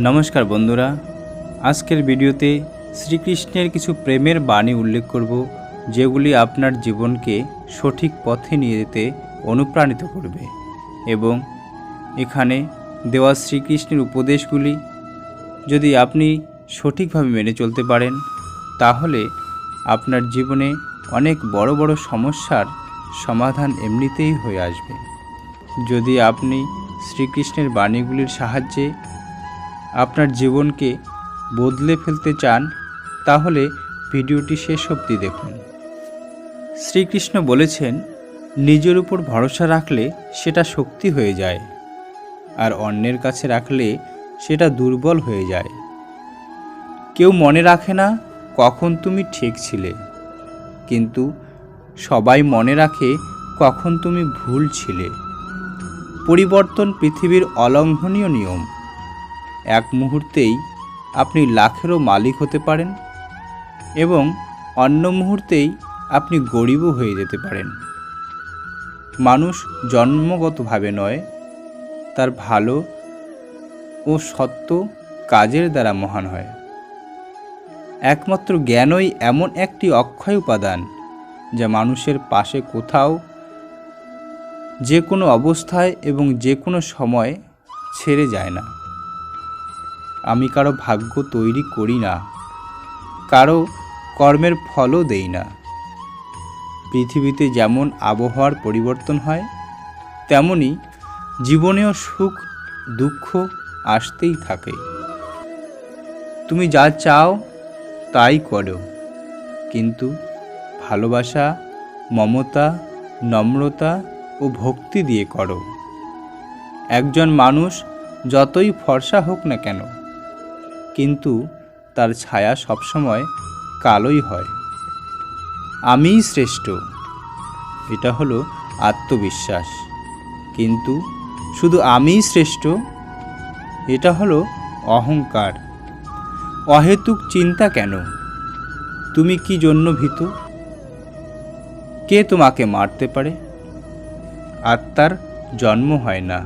নমস্কার বন্ধুরা, আজকের ভিডিওতে শ্রীকৃষ্ণের কিছু প্রেমের বাণী উল্লেখ করব, যেগুলি আপনার জীবনকে সঠিক পথে নিয়ে যেতে অনুপ্রাণিত করবে এবং এখানে দেওয়া শ্রীকৃষ্ণের উপদেশগুলি যদি আপনি সঠিকভাবে মেনে চলতে পারেন, তাহলে আপনার জীবনে অনেক বড় বড় সমস্যার সমাধান এমনিতেই হয়ে আসবে। যদি আপনি শ্রীকৃষ্ণের বাণীগুলির সাহায্যে আপনার জীবনকে বদলে ফেলতে চান, তাহলে ভিডিওটি শেষ অবধি দেখুন। শ্রীকৃষ্ণ বলেছেন, নিজের উপর ভরসা রাখলে সেটা শক্তি হয়ে যায়, আর অন্যের কাছে রাখলে সেটা দুর্বল হয়ে যায়। কেউ মনে রাখে না, কখন তুমি ঠিক ছিলে, কিন্তু সবাই মনে রাখে কখন তুমি ভুল ছিলে। পরিবর্তন পৃথিবীর অলঙ্ঘনীয় নিয়ম। এক মুহূর্তেই আপনি লাখেরও মালিক হতে পারেন এবং অন্য মুহূর্তেই আপনি গরিবও হয়ে যেতে পারেন। মানুষ জন্মগতভাবে নয়, তার ভালো ও সত্য কাজের দ্বারা মহান হয়। একমাত্র জ্ঞানই এমন একটি অক্ষয় উপাদান যা মানুষের পাশে কোথাও, যে কোনো অবস্থায় এবং যে কোনো সময় ছেড়ে যায় না। আমি কারও ভাগ্য তৈরি করি না, কারও কর্মের ফলও দেই না। পৃথিবীতে যেমন আবহাওয়ার পরিবর্তন হয়, তেমনি জীবনেও সুখ, দুঃখ আসতেই থাকে। তুমি যা চাও তাই করো, কিন্তু ভালোবাসা, মমতা, নম্রতা ও ভক্তি দিয়ে করো। একজন মানুষ যতই ফর্সা হোক না কেন কিন্তু তার ছায়া সবসময় কালোই হয়। আমিই শ্রেষ্ঠ। এটা হলো আত্মবিশ্বাস। কিন্তু শুধু আমিই শ্রেষ্ঠ, এটা হলো অহংকার। অহেতুক চিন্তা কেন? তুমি কি জন্য ভীত? কে তোমাকে মারতে পারে? আত্মার জন্ম হয় না,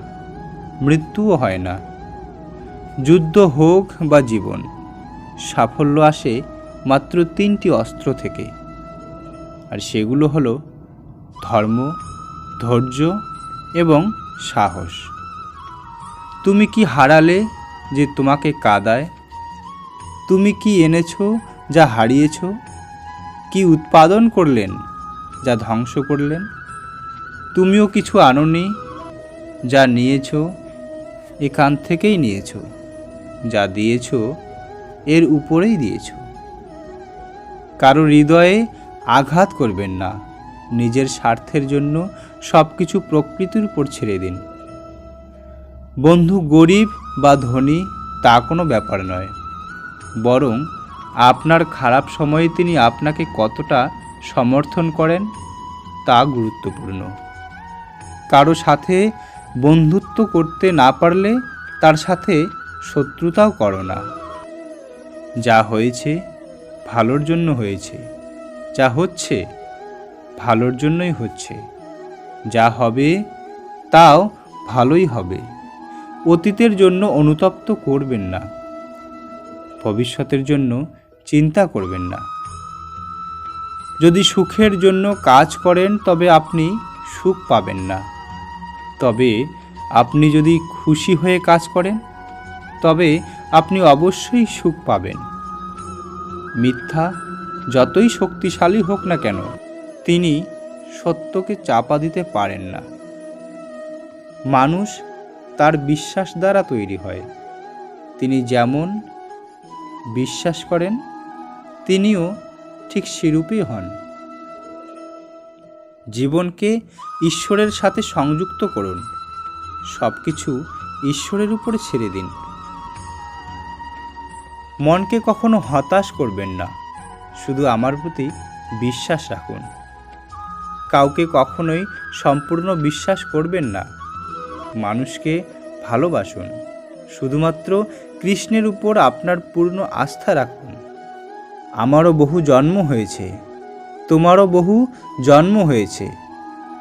মৃত্যুও হয় না। যুদ্ধ হোক বা জীবন, সাফল্য আসে মাত্র তিনটি অস্ত্র থেকে। আর সেগুলো হলো ধর্ম, ধৈর্য এবং সাহস। তুমি কি হারালে যে তোমাকে কাদায়? তুমি কি এনেছো যা হারিয়েছ? কি উৎপাদন করলেন যা ধ্বংস করলেন? তুমিও কিছু আনোনি যা নিয়েছো, এখান থেকেই নিয়েছো। যা দিয়েছ, এর উপরেই দিয়েছ। কারও হৃদয়ে আঘাত করবেন না, নিজের স্বার্থের জন্য সব কিছু প্রকৃতির উপর ছেড়ে দিন। বন্ধু গরিব বা ধনী, তা কোনো ব্যাপার নয়। বরং আপনার খারাপ সময়ে তিনি আপনাকে কতটা সমর্থন করেন, তা গুরুত্বপূর্ণ। কারও সাথে বন্ধুত্ব করতে না পারলে তার সাথে শত্রুতাও করো না। যা হয়েছে, ভালোর জন্য হয়েছে। যা হচ্ছে, ভালোর জন্যই হচ্ছে। যা হবে, তাও ভালোই হবে। অতীতের জন্য অনুতপ্ত করবেন না। ভবিষ্যতের জন্য চিন্তা করবেন না। যদি সুখের জন্য কাজ করেন, তবে আপনি সুখ পাবেন না। তবে আপনি যদি খুশি হয়ে কাজ করেন তবে আপনি অবশ্যই সুখ পাবেন। মিথ্যা যতই শক্তিশালী হোক না কেন, তিনি সত্যকে চাপা দিতে পারেন না। মানুষ তার বিশ্বাস দ্বারা তৈরি হয়। তিনি যেমন বিশ্বাস করেন, তিনিও ঠিক সেরূপই হন। জীবনকে ঈশ্বরের সাথে সংযুক্ত করুন। সব কিছু ঈশ্বরের উপরে ছেড়ে দিন। মনকে কখনো হতাশ করবেন না। শুধু আমার প্রতি বিশ্বাস রাখুন। কাউকে কখনোই সম্পূর্ণ বিশ্বাস করবেন না। মানুষকে ভালোবাসুন। শুধুমাত্র কৃষ্ণের উপর আপনার পূর্ণ আস্থা রাখুন। আমারও বহু জন্ম হয়েছে। তোমারও বহু জন্ম হয়েছে।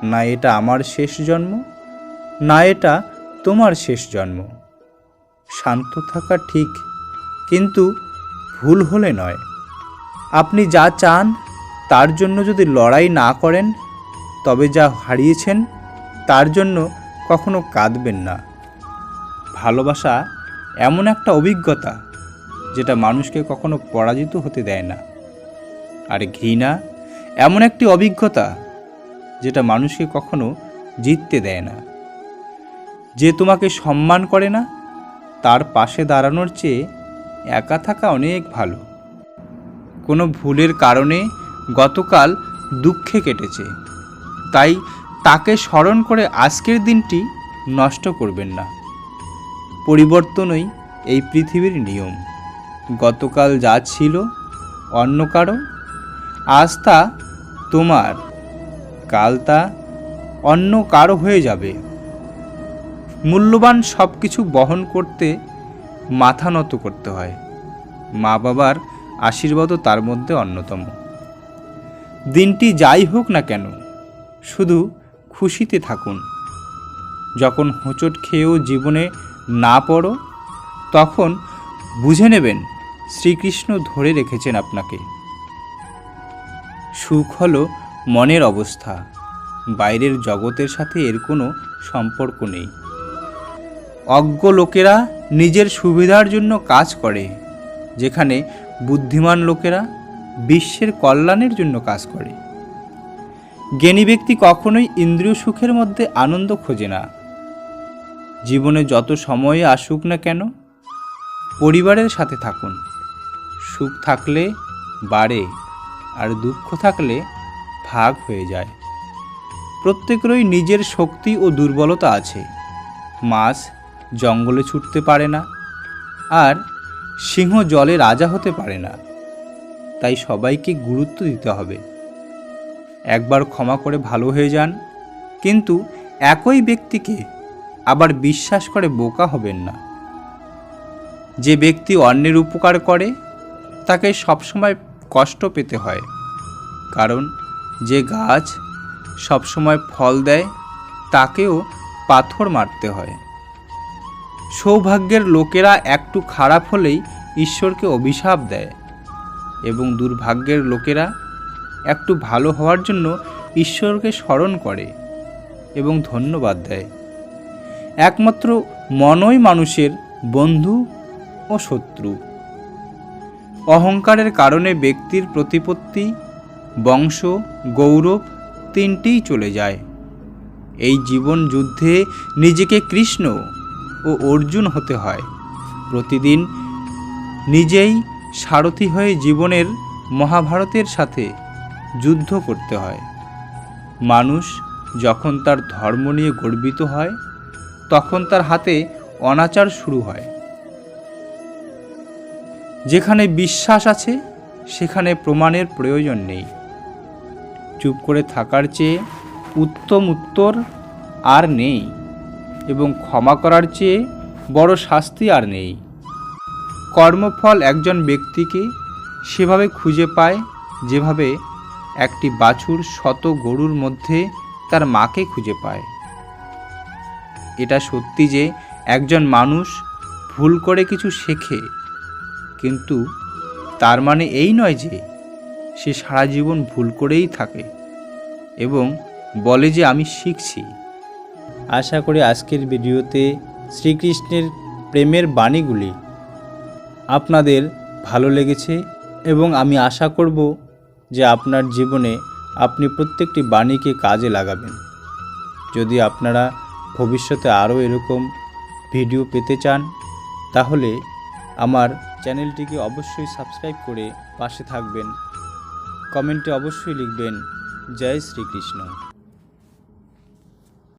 না এটা আমার শেষ জন্ম, না এটা তোমার শেষ জন্ম। শান্ত থাকা ঠিক কিন্তু ভুল হলে নয়। আপনি যা চান, তার জন্য যদি লড়াই না করেন, তবে যা হারিয়েছেন, তার জন্য কখনো কাঁদবেন না। ভালোবাসা এমন একটা অভিজ্ঞতা, যেটা মানুষকে কখনো পরাজিত হতে দেয় না। আর ঘৃণা এমন একটি অভিজ্ঞতা, যেটা মানুষকে কখনো জিততে দেয় না। যে তোমাকে সম্মান করে না, তার পাশে দাঁড়ানোর চেয়ে একা থাকা অনেক ভালো। কোনো ভুলের কারণে গতকাল দুঃখে কেটেছে। তাই তাকে স্মরণ করে আজকের দিনটি নষ্ট করবেন না। পরিবর্তনই এই পৃথিবীর নিয়ম। গতকাল যা ছিল অন্য কারও, আজ তা তোমার। কাল তা অন্য কারও হয়ে যাবে। মূল্যবান সব কিছু বহন করতে মাথা নত করতে হয়। মা বাবার আশীর্বাদও তার মধ্যে অন্যতম। দিনটি যাই হোক না কেন, শুধু খুশিতে থাকুন। যখন হোঁচট খেয়েও জীবনে না পড়ো, তখন বুঝে নেবেন শ্রীকৃষ্ণ ধরে রেখেছেন আপনাকে। সুখ হলো মনের অবস্থা, বাইরের জগতের সাথে এর কোনো সম্পর্ক নেই। অজ্ঞ লোকেরা নিজের সুবিধার জন্য কাজ করে, যেখানে বুদ্ধিমান লোকেরা বিশ্বের কল্যাণের জন্য কাজ করে। জ্ঞানী ব্যক্তি কখনোই ইন্দ্রিয় সুখের মধ্যে আনন্দ খোঁজে না। জীবনে যত সময়ে আসুক না কেন, পরিবারের সাথে থাকুন। সুখ থাকলে বাড়ে আর দুঃখ থাকলে ভাগ হয়ে যায়। প্রত্যেকেরই নিজের শক্তি ও দুর্বলতা আছে। মাছ জঙ্গলে ছুটতে পারে না আর সিংহ জলে রাজা হতে পারে না। তাই সবাইকে গুরুত্ব দিতে হবে। একবার ক্ষমা করে ভালো হয়ে যান, কিন্তু একই ব্যক্তিকে আবার বিশ্বাস করে বোকা হবেন না। যে ব্যক্তি অন্যের উপকার করে, তাকে সবসময় কষ্ট পেতে হয়, কারণ যে গাছ সবসময় ফল দেয়, তাকেও পাথর মারতে হয়। সৌভাগ্যের লোকেরা একটু খারাপ হলেই ঈশ্বরকে অভিশাপ দেয় এবং দুর্ভাগ্যের লোকেরা একটু ভালো হওয়ার জন্য ঈশ্বরকে স্মরণ করে এবং ধন্যবাদ দেয়। একমাত্র মনই মানুষের বন্ধু ও শত্রু। অহংকারের কারণে ব্যক্তির প্রতিপত্তি, বংশ, গৌরব তিনটিই চলে যায়। এই জীবন যুদ্ধে নিজেকে কৃষ্ণ ও অর্জুন হতে হয়। প্রতিদিন নিজেই সারথি হয়ে জীবনের মহাভারতের সাথে যুদ্ধ করতে হয়। মানুষ যখন তার ধর্ম নিয়ে গর্বিত হয়, তখন তার হাতে অনাচার শুরু হয়। যেখানে বিশ্বাস আছে, সেখানে প্রমাণের প্রয়োজন নেই। চুপ করে থাকার চেয়ে উত্তম উত্তর আর নেই। এবং ক্ষমা করার চেয়ে বড় শাস্তি আর নেই। কর্মফল একজন ব্যক্তিকে সেভাবে খুঁজে পায় যেভাবে একটি বাছুর শত গরুর মধ্যে তার মাকে খুঁজে পায়। এটা সত্যি যে একজন মানুষ ভুল করে কিছু শেখে, কিন্তু তার মানে এই নয় যে সে সারা জীবন ভুল করেই থাকে এবং বলে যে আমি শিখছি। আশা করি আজকের ভিডিওতে শ্রীকৃষ্ণের প্রেমের বাণীগুলি আপনাদের ভালো লেগেছে এবং আমি আশা করব যে আপনার জীবনে আপনি প্রত্যেকটি বাণীকে কাজে লাগাবেন। যদি আপনারা ভবিষ্যতে আরও এরকম ভিডিও পেতে চান, তাহলে আমার চ্যানেলটিকে অবশ্যই সাবস্ক্রাইব করে পাশে থাকবেন। কমেন্টে অবশ্যই লিখবেন, জয় শ্রীকৃষ্ণ।